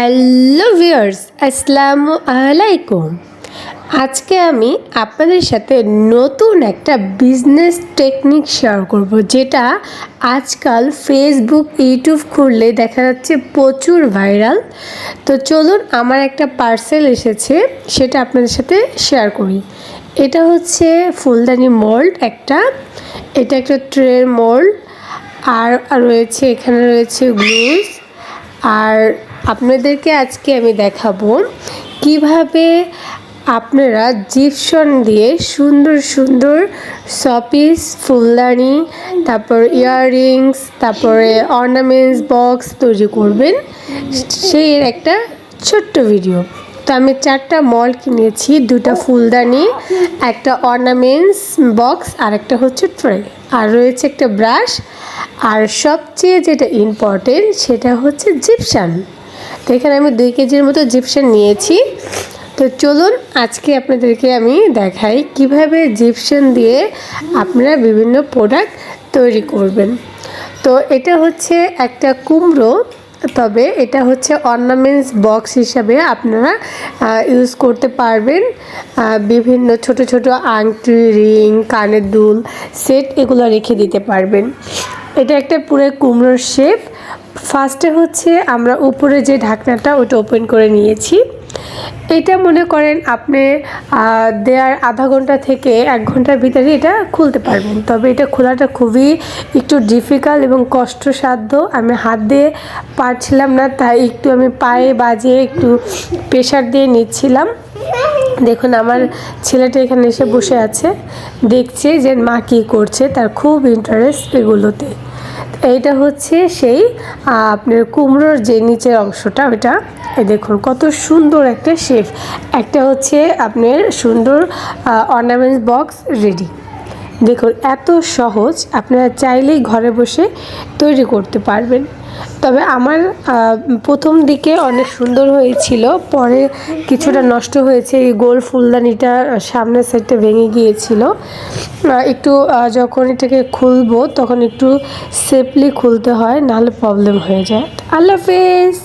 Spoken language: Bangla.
হ্যালো ভিউয়ার্স, আসসালামু আলাইকুম। আজকে আমি আপনাদের সাথে নতুন একটা বিজনেস টেকনিক শেয়ার করব, যেটা আজকাল ফেসবুক, ইউটিউব খুললে দেখা যাচ্ছে প্রচুর ভাইরাল। তো চলুন, আমার একটা পার্সেল এসেছে, সেটা আপনাদের সাথে শেয়ার করি। এটা হচ্ছে ফুলদানি মোল্ড একটা, এটা একটা ট্রের মোল্ড, আর রয়েছে, এখানে রয়েছে গ্লুজ, আর আপনাদেরকে আজকে আমি দেখাবো কীভাবে আপনারা জিপসন দিয়ে সুন্দর সুন্দর শপিস, ফুলদানি, তারপর ইয়াররিংস, তারপরে অর্নামেন্টস, বক্স তৈরি করবেন। সেই একটা ছোট্ট ভিডিও। তো আমি চারটা মল কিনেছি দুটা ফুলদানি, একটা অর্নামেন্টস বক্স, আর একটা হচ্ছে ট্রে। আর রয়েছে একটা ব্রাশ। আর সবচেয়ে যেটা ইম্পর্টেন্ট সেটা হচ্ছে জিপসান। তো এখানে আমি দুই কেজির মতো জিপসান নিয়েছি। তো চলুন আজকে আপনাদেরকে আমি দেখাই কীভাবে জিপসান দিয়ে আপনারা বিভিন্ন প্রোডাক্ট তৈরি করবেন। তো এটা হচ্ছে একটা কুমড়ো, তবে এটা হচ্ছে অর্নামেন্টস বক্স হিসাবে আপনারা ইউজ করতে পারবেন। বিভিন্ন ছোট ছোট আংটি, রিং, কানের দুল, সেট এগুলো রেখে দিতে পারবেন। এটা একটা পুরো কুমড়োর শেপ। ফার্স্টে হচ্ছে আমরা উপরে যে ঢাকনাটা ওটা ওপেন করে নিয়েছি। এটা মনে করেন আপনি আহ, দেওয়ার আধা ঘণ্টা থেকে এক ঘণ্টার ভিতরে এটা খুলতে পারবেন। তবে এটা খোলাটা খুবই একটু ডিফিকাল্ট এবং কষ্টসাধ্য। আমি হাত দিয়ে পারছিলাম না তাই একটু আমি পায়ে বাজিয়ে একটু প্রেশার দিয়ে নিচ্ছিলাম। দেখুন, আমার ছেলেটা এখানে এসে বসে আছে। দেখছে যে মা কী করছে, তার খুব ইন্টারেস্ট এগুলোতে। এইটা হচ্ছে সেই আপনার কুমড়োর যে নিচের অংশটা ওটা দেখুন, কত সুন্দর একটা শেফ একটা হচ্ছে আপনার সুন্দর অর্নামেন্টস বক্স রেডি দেখুন, এত সহজ আপনারা চাইলেই ঘরে বসে তৈরি করতে পারবেন। তবে আমার প্রথম দিকে অনেক সুন্দর হয়েছিল, পরে কিছুটা নষ্ট হয়েছে, এই গোল ফুলদানিটা সামনের সাইডটা ভেঙে গিয়েছিল। একটু যখন এটাকে খুলবো, তখন একটু সেফলি খুলতে হয়, নাহলে প্রবলেম হয়ে যায়। আল্লাহ হাফেজ!